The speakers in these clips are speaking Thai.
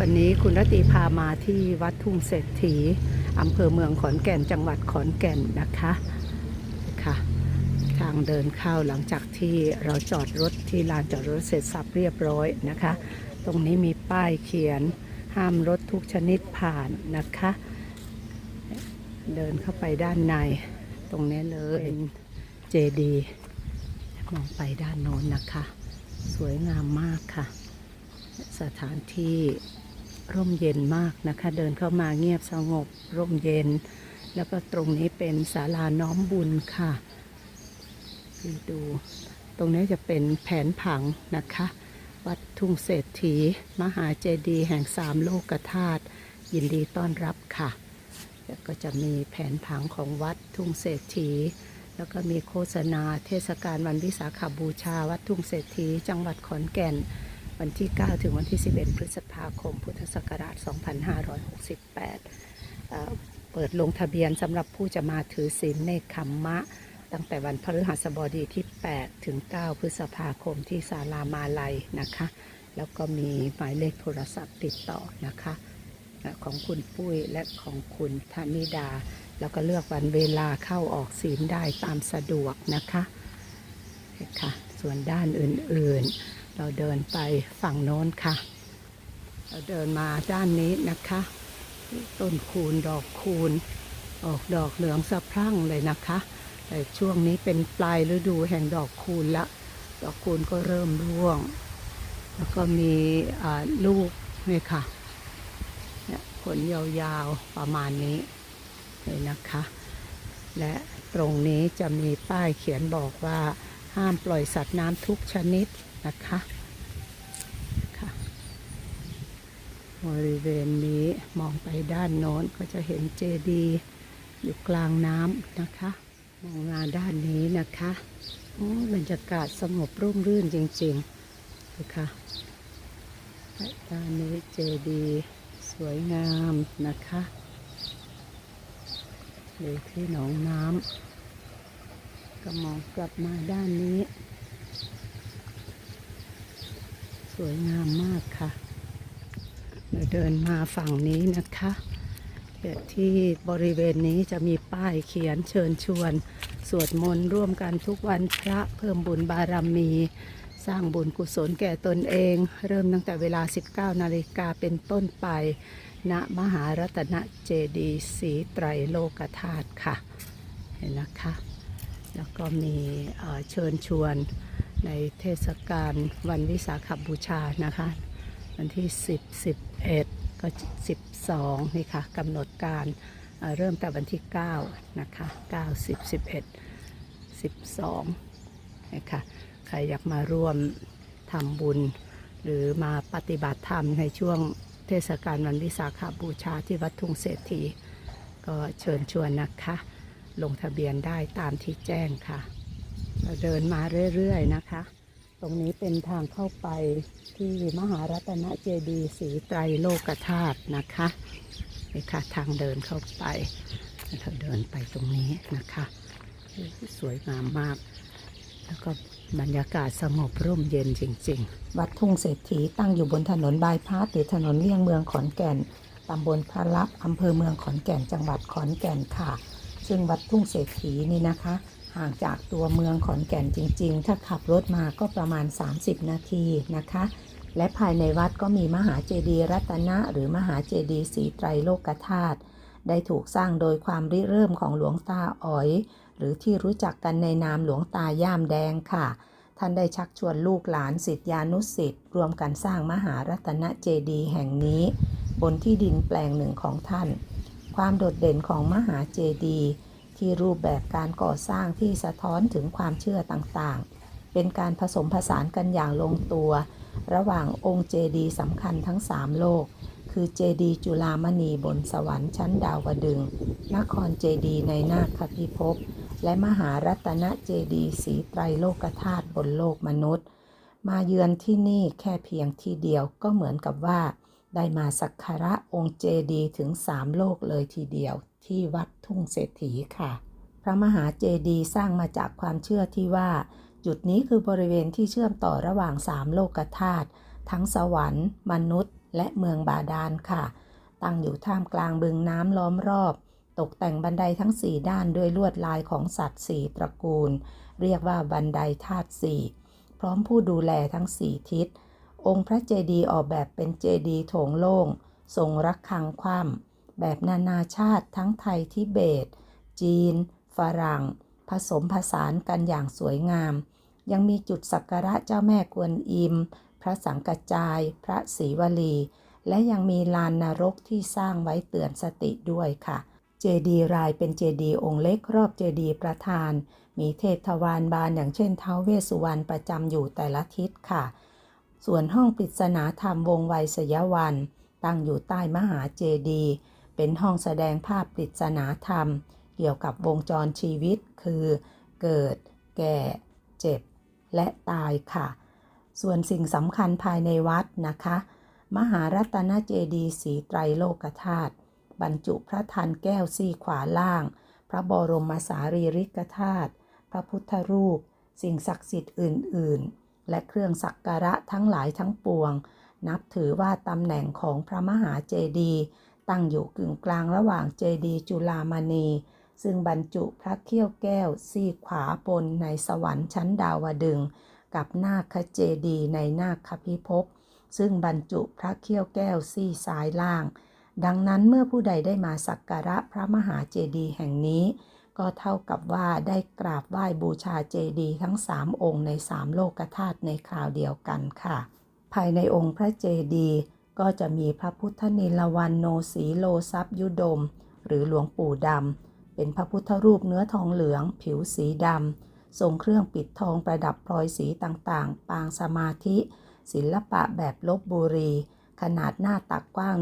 วันนี้คุณรตตีพามาที่วัดทุ่งเศรษฐีอำเภอเมืองขอนแก่นจังหวัดขอนแก่นนะคะค่ะ ทางเดินเข้าหลังจากที่เราจอดรถที่ลานจอดรถเสร็จสับเรียบร้อยนะคะ ตรงนี้มีป้ายเขียนห้ามรถทุกชนิดผ่านนะคะ เดินเข้าไปด้านใน ตรงนี้เลยเป็นเจดีมองไปด้านโน้นนะคะ สวยงามมากค่ะ สถานที่ ร่มเย็นมากนะคะ เดินเข้ามาเงียบสงบ ร่มเย็น แล้วก็ตรงนี้เป็นศาลาน้อมบุญค่ะไปดู ตรงนี้จะเป็นแผนผังนะคะ วัดทุ่งเศรษฐี มหาเจดีย์แห่งสามโลกธาตุยินดีต้อนรับค่ะ แล้วก็จะมีแผนผังของวัดทุ่งเศรษฐี แล้วก็มีโฆษณาเทศกาลวันวิสาขบูชา วัดทุ่งเศรษฐี จังหวัดขอนแก่น วันที่ 9 ถึงวันที่ 11 พฤษภาคม พุทธศักราช 2568เเปิดลงทะเบียนสำหรับผู้จะมาถือศีลในคัมมะ ตั้งแต่วันพฤหัสบดีที่ 8 ถึง 9 พฤษภาคมที่ศาลามาลัยนะคะ แล้วก็มีหมายเลขโทรศัพท์ติดต่อนะคะของคุณปุ้ยและของคุณธนิดา แล้วก็เลือกวันเวลาเข้าออกศีลได้ตามสะดวกนะคะค่ะ ส่วนด้านอื่นๆ เราเดินไปฝั่งโน้นค่ะ เราเดินมาด้านนี้นะคะ ต้นคูณดอกคูณ ออกดอกเหลืองสะพรั่งเลยนะคะ แต่ช่วงนี้เป็นปลายฤดูแห่งดอกคูณละ ดอกคูณก็เริ่มร่วง แล้วก็มีลูกนี่ค่ะเนี่ยผลยาวๆประมาณนี้เลยนะคะ และตรงนี้จะมีป้ายเขียนบอกว่าห้ามปล่อยสัตว์น้ำทุกชนิด นะคะค่ะบริเวณนี้มองไปด้านโน้นก็จะเห็นเจดีย์อยู่กลางน้ำนะคะ มองมาด้านนี้นะคะโอ้บรรยากาศสงบร่มรื่นจริงๆนะคะและด้านนี้เจดีย์สวยงามนะคะอยู่ที่หนองน้ำก็มองกลับมาด้านนี้ ส วยงามมากค่ะ เราเดินมาฝั่งนี้นะคะที่บริเวณนี้จะมีป้ายเขียนเชิญชวน สวดมนต์ร่วมกันทุกวันพระเพิ่มบุญบารมี สร้างบุญกุศลแก่ตนเอง เริ่มตั้งแต่เวลา 19 นาฬิกาเป็นต้นไป ณมหารัตนเจดีย์ศรีไตรโลกธาตุค่ะ เห็นนะคะ แล้วก็มีเชิญชวน ในเทศกาลวันวิสาขบูชานะคะ วันที่ 10 11 ก็ 12 นี่ค่ะกำหนดการเอ่อเริ่มแต่วันที่ 9 นะคะ 9 10 11 12นะคะใครอยากมาร่วมทำบุญ หรือมาปฏิบัติธรรมในช่วงเทศกาลวันวิสาขบูชาที่วัดทุ่งเศรษฐีก็เชิญชวนนะคะ ลงทะเบียนได้ตามที่แจ้งค่ะ เราเดินมาเรื่อยๆนะคะ ตรงนี้เป็นทางเข้าไปที่มหารัตนเจดีย์ศรีไตรโลกธาตุนะคะนี่ค่ะทางเดินเข้าไปเราเดินไปตรงนี้นะคะสวยงามมาก แล้วก็บรรยากาศสงบร่มเย็นจริง ๆ วัดทุ่งเศรษฐีตั้งอยู่บนถนนบายพาสหรือถนนเลี่ยงเมืองขอนแก่นตำบลพระลับอำเภอเมืองขอนแก่นจังหวัดขอนแก่นค่ะ ซึ่งวัดทุ่งเศรษฐีนี่นะคะ ห่างจากตัวเมืองขอนแก่นจริง ๆ ถ้าขับรถมาก็ประมาณ 30 นาทีนะคะ และภายในวัดก็มีมหาเจดีย์รัตนะ หรือมหาเจดีย์สีไตรโลกธาตุได้ถูกสร้างโดยความริเริ่มของหลวงตาอ๋อย หรือที่รู้จักกันในนามหลวงตาย่ามแดงค่ะ ท่านได้ชักชวนลูกหลานศิษยานุศิษย์รวมกันสร้างมหารัตนเจดีย์แห่งนี้ บนที่ดินแปลงหนึ่งของท่าน ความโดดเด่นของมหาเจดีย์ ที่รูปแบบการก่อสร้างที่สะท้อนถึงความเชื่อต่างๆ เป็นการผสมผสานกันอย่างลงตัว ระหว่างองค์เจดีย์สำคัญทั้ง 3 โลก คือเจดีย์จุฬามณีบนสวรรค์ชั้นดาวดึง นครเจดีย์ในนาคพิภพ และมหารัตนเจดีย์สีไตรโลกธาตุบนโลกมนุษย์ มาเยือนที่นี่แค่เพียงที่เดียวก็เหมือนกับว่า ได้มาสักการะองค์เจดีย์ถึงสามโลกเลยทีเดียว ที่วัดทุ่งเศรษฐีค่ะ พระมหาเจดีย์สร้างมาจากความเชื่อที่ว่า จุดนี้คือบริเวณที่เชื่อมต่อระหว่างสามโลกธาตุทั้งสวรรค์ มนุษย์ และเมืองบาดาลค่ะ ตั้งอยู่ท่ามกลางบึงน้ำล้อมรอบ ตกแต่งบันไดทั้ง4ด้านด้วยลวดลายของสัตว์สี่ตระกูล เรียกว่าบันไดธาตุสี่พร้อมผู้ดูแลทั้ง4ทิศ องค์พระเจดีย์ออกแบบเป็นเจดีย์โถงโล่ง ทรงรักคังคว่ำ แบบนานาชาติทั้งไทยทิเบต จีน ฝรั่ง ผสมผสานกันอย่างสวยงาม ยังมีจุดสักการะเจ้าแม่กวนอิม พระสังกัจจาย พระศรีวลี และยังมีลานนรกที่สร้างไว้เตือนสติด้วยค่ะ เจดีย์รายเป็นเจดีย์องค์เล็กรอบเจดีย์ประธาน มีเทพทวารบานอย่างเช่นเท้าวเวสสุวรรณประจำอยู่แต่ละทิศค่ะ ส่วนห้องปริศนาธรรมวงไวยสยวัน ตั้งอยู่ใต้มหาเจดีย์ เป็นห้องแสดงภาพปริศนาธรรม เกี่ยวกับวงจรชีวิต คือ เกิด แก่ เจ็บ และตายค่ะ ส่วนสิ่งสำคัญภายในวัดนะคะ มหารัตนเจดีย์สีไตรโลกธาตุบรรจุพระทันแก้วซี่ขวาล่าง พระบรมสารีริกธาตุพระพุทธรูป สิ่งศักดิ์สิทธิ์อื่น ๆ และเครื่องสักการะทั้งหลายทั้งปวง นับถือว่าตำแหน่งของพระมหาเจดีย์ ตั้งอยู่กึ่งกลางระหว่างเจดีย์จุลามณี ซึ่งบรรจุพระเขี้ยวแก้วซี่ขวาบนในสวรรค์ชั้นดาวดึง กับนาคเจดีย์ในนาคพิภพซึ่งบรรจุพระเขี้ยวแก้วซี่ซ้ายล่าง ดังนั้นเมื่อผู้ใดได้มาสักการะพระมหาเจดีย์แห่งนี้ ก็เท่ากับว่าได้กราบไหว้บูชาเจดีย์ทั้งสามองค์ในสามโลกธาตุในคราวเดียวกันค่ะ ภายในองค์พระเจดีย์ ก็จะมีพระพุทธนิลวันโนสีโลซับยุดม หรือหลวงปู่ดำ เป็นพระพุทธรูปเนื้อทองเหลือง ผิวสีดำ ทรงเครื่องปิดทองประดับพลอยสีต่างๆ ปางสมาธิ ศิลปะแบบลบบุรี ขนาดหน้าตักกว้าง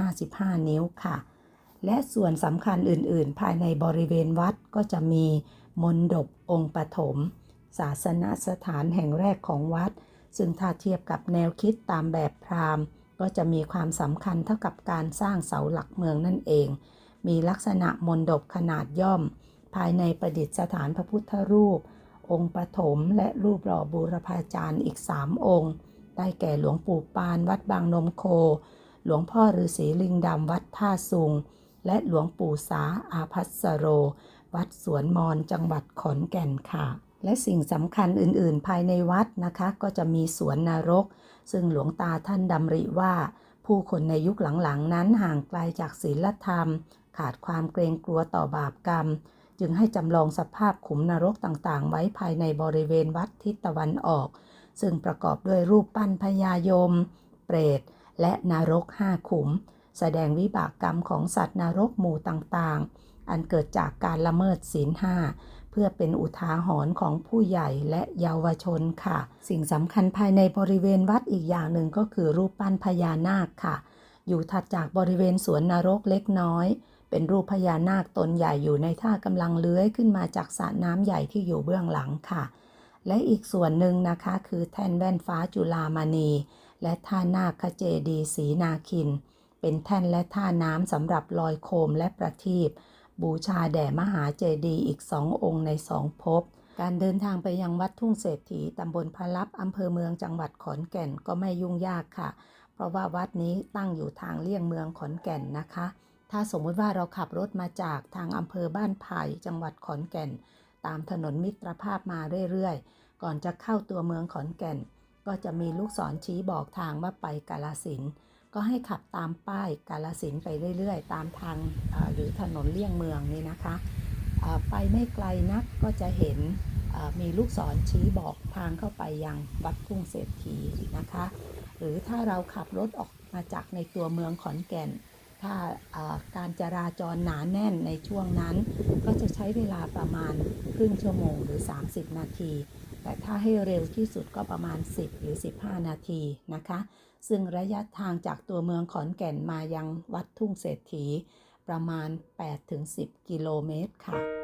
155 นิ้วค่ะ และส่วนสำคัญอื่นๆ ภายในบริเวณวัดก็จะมีมนดบองค์ปฐม ศาสนสถานแห่งแรกของวัด ซึ่งถ้าเทียบกับแนวคิดตามแบบพราหมณ์ ก็จะมีความสำคัญเท่ากับการสร้างเสาหลักเมืองนั่นเอง มีลักษณะมนดบขนาดย่อม ภายในประดิษฐานพระพุทธรูป องค์ปฐมและรูปหล่อบูรพาจารย์อีกสามองค์ ได้แก่หลวงปู่ปานวัดบางนมโค หลวงพ่อฤาษีลิงดำวัดท่าสุง และหลวงปู่สาอาพัสโร วัดสวนมอนจังหวัดขอนแก่นค่ะและสิ่งสำคัญอื่น ๆ ภายในวัดนะคะ ก็จะมีสวนนรกซึ่งหลวงตาท่านดำริว่า ผู้คนในยุคหลังๆ นั้นห่างไกลจากศีลธรรม ขาดความเกรงกลัวต่อบาปกรรม จึงให้จำลองสภาพขุมนรกต่างๆ ไว้ภายในบริเวณวัดทิศตะวันออก ซึ่งประกอบด้วยรูปปั้นพญายม เปรต และนรกห้าขุม แสดงวิบากกรรมของสัตว์นรกหมู่ต่างๆ อันเกิดจากการละเมิดศีลห้า เพื่อเป็นอุทาหรณ์ของผู้ใหญ่และเยาวชนค่ะ สิ่งสำคัญภายในบริเวณวัดอีกอย่างหนึ่งก็คือรูปปั้นพญานาคค่ะ อยู่ถัดจากบริเวณสวนนรกเล็กน้อย เป็นรูปพญานาคตนใหญ่อยู่ในท่ากำลังเลื้อยขึ้นมาจากสระน้ำใหญ่ที่อยู่เบื้องหลังค่ะ และอีกส่วนหนึ่งนะคะคือแท่นแว่นฟ้าจุลามณี และท่านาคเจดีย์ศรีนาคิน เป็นแท่นและท่าน้ำสำหรับลอยโคมและประทีป บูชาแด่มหาเจดีย์อีกสององค์ในสองภพการเดินทางไปยังวัดทุ่งเศรษฐีตำบลพระลับอำเภอเมืองจังหวัดขอนแก่นก็ไม่ยุ่งยากค่ะ เพราะว่าวัดนี้ตั้งอยู่ทางเลี่ยงเมืองขอนแก่นนะคะ ถ้าสมมุติว่าเราขับรถมาจากทางอำเภอบ้านไผ่จังหวัดขอนแก่น ตามถนนมิตรภาพมาเรื่อยๆ ก่อนจะเข้าตัวเมืองขอนแก่น ก็จะมีลูกศรชี้บอกทางว่าไปกาลสิน ก็ให้ขับตามป้ายกาลสินไปเรื่อยๆ ตามทางหรือถนนเลี่ยงเมืองนี่นะคะไปไม่ไกลนักก็จะเห็นมีลูกศรชี้บอกทางเข้าไปยังวัดทุ่งเศรษฐีนะคะ หรือถ้าเราขับรถออกมาจากในตัวเมืองขอนแก่น ถ้าอ่าการจราจรหนาแน่นในช่วงนั้น ก็จะใช้เวลาประมาณครึ่งชั่วโมงหรือ 30 นาที แต่ถ้าให้เร็วที่สุดก็ประมาณ 10 หรือ 15 นาทีนะคะ ซึ่งระยะทางจากตัวเมืองขอนแก่นมายังวัดทุ่งเศรษฐี ประมาณ 8-10 กิโลเมตรค่ะ